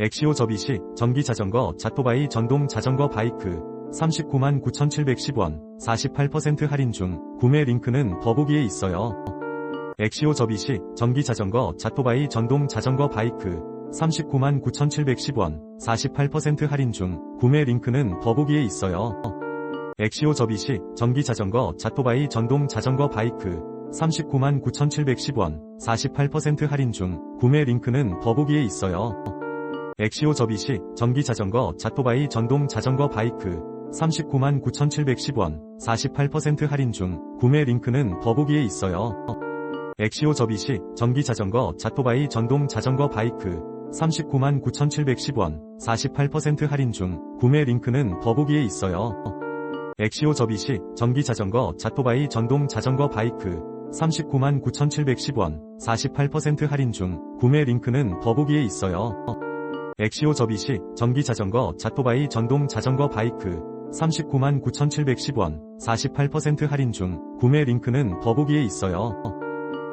엑시오 접이식, 전기 자전거, 자토바이 전동 자전거 바이크, 39만 9,710원, 48% 할인 중, 구매 링크는 더보기에 있어요. 엑시오 접이식, 전기 자전거, 자토바이 전동 자전거 바이크, 39만 9,710원, 48% 할인 중, 구매 링크는 더보기에 있어요. 엑시오 접이식, 전기 자전거, 자토바이 전동 자전거 바이크, 39만 9,710원, 48% 할인 중, 구매 링크는 더보기에 있어요. 엑시오 접이식, 전기 자전거, 자토바이 전동 자전거 바이크, 39만 9,710원, 48% 할인 중, 구매 링크는 더보기에 있어요. 엑시오 접이식, 전기 자전거, 자토바이 전동 자전거 바이크, 39만 9,710원, 48% 할인 중, 구매 링크는 더보기에 있어요. 엑시오 접이식, 전기 자전거, 자토바이 전동 자전거 바이크, 39만 9,710원, 48% 할인 중, 구매 링크는 더보기에 있어요. 엑시오 접이식, 전기 자전거, 자토바이 전동 자전거 바이크, 39만 9,710원, 48% 할인 중, 구매 링크는 더보기에 있어요.